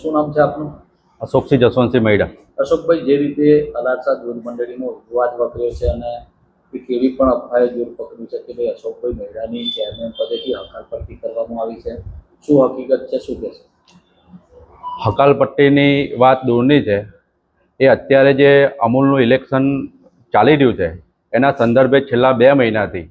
શું નામ છે આપનું? અશોકસિંહ જસવંતસિંહ મૈડા. અશોકભાઈ જે રીતે અલાસા દૂધ મંડળીનો વિવાદ વકર્યો છે અને એક એવી પણ અફવાએ દૂર પકડ્યું છે કે ભાઈ અશોકભાઈ મૈડાની ચેરમેન પદેથી હકાલપટ્ટી કરવામાં આવી છે. શું હકીકત છે? શું કહેશે? હકાલપટ્ટીની વાત દૂરની છે. એ અત્યારે જે અમૂલનું ઇલેક્શન ચાલી રહ્યું છે એના સંદર્ભે છેલ્લા બે મહિનાથી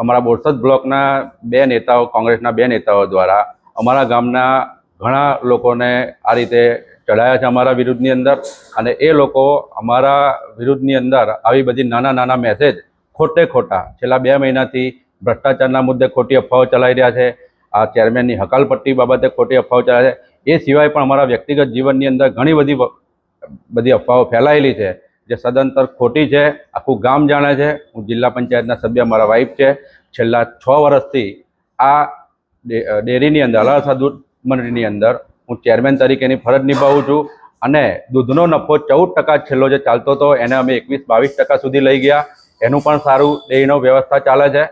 અમારા બોરસદ બ્લોકના બે નેતાઓ કોંગ્રેસના બે નેતાઓ દ્વારા અમારા ગામના ઘણા લોકોને આ રીતે ચડાયા છે અમારા વિરુદ્ધની અંદર અને એ લોકો અમારા વિરુદ્ધની અંદર આવી બધી નાના નાના મેસેજ ખોટે ખોટા છેલ્લા બે મહિનાથી ભ્રષ્ટાચારના મુદ્દે ખોટી અફવાઓ ચલાવી રહ્યા છે. આ ચેરમેનની હકાલપટ્ટી બાબતે ખોટી અફવાઓ ચલાવે છે. એ સિવાય પણ અમારા વ્યક્તિગત જીવનની અંદર ઘણી બધી બધી અફવાઓ ફેલાયેલી છે. જે સદંતર ખોટી છે. આખું ગામ જાણે છે. હું જિલ્લા પંચાયતના સભ્ય, મારા વાઇફ છે. છેલ્લા છ વર્ષથી આ ડેરીની અંદર અલારસા દૂધ મંડળીની અંદર. હું ચેરમેન તરીકેની ફરજ નિભાવું છું અને દૂધનો નફો ચૌદ ટકા છેલ્લો જે ચાલતો હતો એને અમે એકવીસ બાવીસ ટકા સુધી લઈ ગયા. એનું પણ સારું ડેરીનો વ્યવસ્થા ચાલે છે.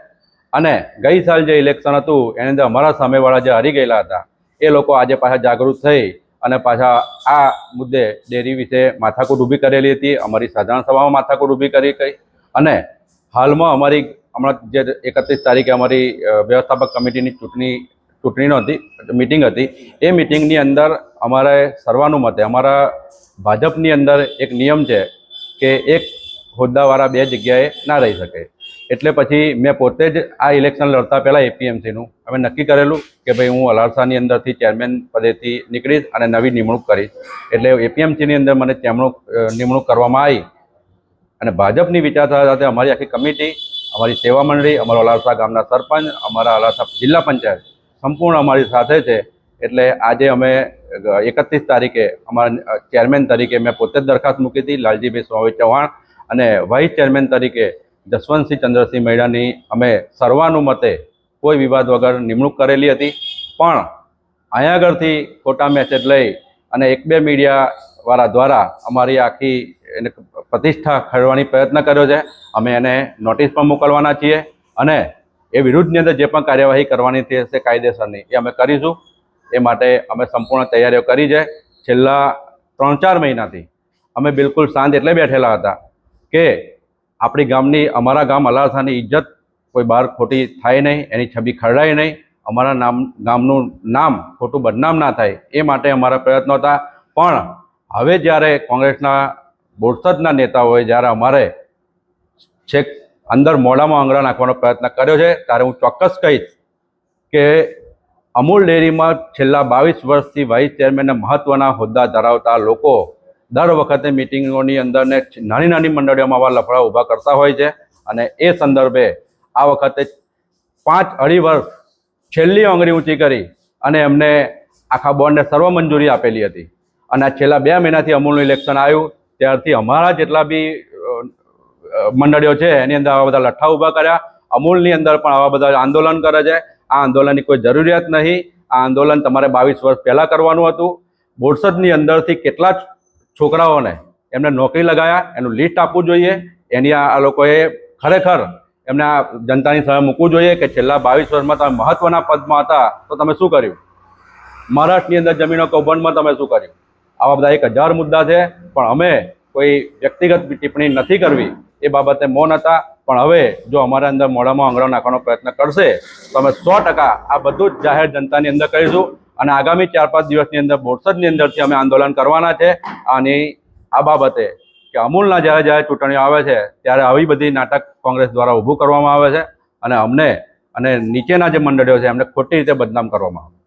અને ગઈ સાલ જે ઇલેક્શન હતું, એની અંદર અમારા સામેવાળા જે હારી ગયેલા હતા, એ લોકો આજે પાછા જાગૃત થઈ અને પાછા આ મુદ્દે ડેરી વિશે માથાકૂટ ઊભી કરેલી હતી. અમારી સાધારણ સભામાં માથાકૂટ ઊભી કરી ગઈ અને હાલમાં અમારી હમણાં જે એકત્રીસ તારીખે અમારી વ્યવસ્થાપક કમિટીની ચૂંટણી ચૂંટણીનો હતી મિટિંગ હતી. એ મિટિંગની અંદર અમારે સર્વાનુમતે, અમારા ભાજપની અંદર એક નિયમ છે કે એક હોદ્દાવાળા બે જગ્યાએ ના રહી શકે. એટલે પછી મેં પોતે જ આ ઇલેક્શન લડતા પહેલાં એપીએમસીનું અમે નક્કી કરેલું કે ભાઈ હું અલારસાની અંદરથી ચેરમેન પદેથી નીકળીશ અને નવી નિમણૂક કરીશ. એટલે એપીએમસીની અંદર મને નિમણૂક નિમણૂક કરવામાં આવી. અને ભાજપની વિચારધારા સાથે અમારી આખી કમિટી, અમારી સેવા મંડળી અમારા અલારસા ગામના સરપંચ, અમારા અલારસા જિલ્લા પંચાયત સંપૂર્ણ અમારી સાથે છે. એટલે આજે અમે એકત્રીસ તારીખે અમારા ચેરમેન તરીકે મેં પોતે જ દરખાસ્ત મૂકી હતી, લાલજીભાઈ સ્વામી ચૌહાણ અને વાઇસ ચેરમેન તરીકે જસવંતસિંહ ચંદ્રસિંહ મૈડાની અમે સર્વાનુમતે કોઈ વિવાદ વગર નિમણૂક કરેલી હતી. પણ અહીંયા આગળથી ખોટા મેસેજ લઈ અને એક બે મીડિયાવાળા દ્વારા અમારી આખી એને પ્રતિષ્ઠા ખેડવાની પ્રયત્ન કર્યો છે. અમે એને નોટિસ પણ મોકલવાના છીએ અને એ વિરુદ્ધની અંદર જે પણ કાર્યવાહી કરવાની હશે કાયદેસરની. એ અમે કરીશું. એ માટે અમે સંપૂર્ણ તૈયારીઓ કરી છે. છેલ્લા ત્રણ ચાર મહિનાથી અમે બિલકુલ શાંત એટલે બેઠેલા હતા કે આપણી ગામની, અમારા ગામ અલારસાની ઇજ્જત કોઈ બહાર ખોટી થાય નહીં, એની છબી ખરડાય નહીં, અમારા નામ, ગામનું નામ ખોટું બદનામ ના થાય, એ માટે અમારા પ્રયત્નો હતા. પણ હવે જ્યારે કોંગ્રેસના બોરસદના નેતાઓએ જ્યારે અમારે છેક અંદર મોઢામાં આંગળા નાખવાનો પ્રયત્ન કર્યો છે. ત્યારે હું ચોક્કસ કહીશ કે અમૂલ ડેરીમાં છેલ્લા બાવીસ વર્ષથી વાઇસ ચેરમેનને મહત્વના હોદ્દા ધરાવતા લોકો દર વખતે મિટિંગોની અંદર ને નાની નાની મંડળીઓમાં આવા લફડા ઊભા કરતા હોય છે. અને એ સંદર્ભે આ વખતે પાંચ અઢી વર્ષ છેલ્લી આંગળી ઊંચી કરી અને એમને આખા બોર્ડને સર્વ મંજૂરી આપેલી હતી. અને છેલ્લા બે મહિનાથી અમૂલનું ઇલેક્શન આવ્યું. ત્યારથી અમારા જેટલા બી મંડળીઓ છે, એની અંદર આવા બધા લઠ્ઠા ઊભા કર્યા. અમૂલની અંદર પણ આવા બધા આંદોલન કરે છે. આ આંદોલનની કોઈ જરૂરિયાત નહીં. આ આંદોલન તમારે બાવીસ વર્ષ પહેલાં કરવાનું હતું. બોરસદની અંદરથી કેટલા છોકરાઓને એમને નોકરી લગાયા, એનું લિસ્ટ આપવું જોઈએ. એની આ લોકોએ ખરેખર એમને આ જનતાની સામે મૂકવું જોઈએ કે છેલ્લા બાવીસ વર્ષમાં તમે મહત્વના પદમાં હતા, તો તમે શું કર્યું? મહારાષ્ટ્રની અંદર જમીનો કૌભાંડમાં તમે શું કર્યું? આવા બધા એક હજાર મુદ્દા છે, પણ અમે કોઈ વ્યક્તિગત ટિપ્પણી નથી કરવી. એ બાબતે મૌન હતા. પણ હવે જો અમારા અંદર મોઢામાં આંગળો નાખવાનો પ્રયત્ન કરશે, તો અમે સો આ બધું જ જાહેર જનતાની અંદર કરીશું અને આગામી ચાર પાંચ દિવસની અંદર બોરસદની અંદરથી અમે આંદોલન કરવાના છે. અને આ બાબતે કે અમૂલના જ્યારે જ્યારે ચૂંટણીઓ આવે છે, ત્યારે આવી બધી નાટક કોંગ્રેસ દ્વારા ઊભું કરવામાં આવે છે. અને અમને અને નીચેના જે મંડળીઓ છે, એમને ખોટી રીતે બદનામ કરવામાં આવે છે.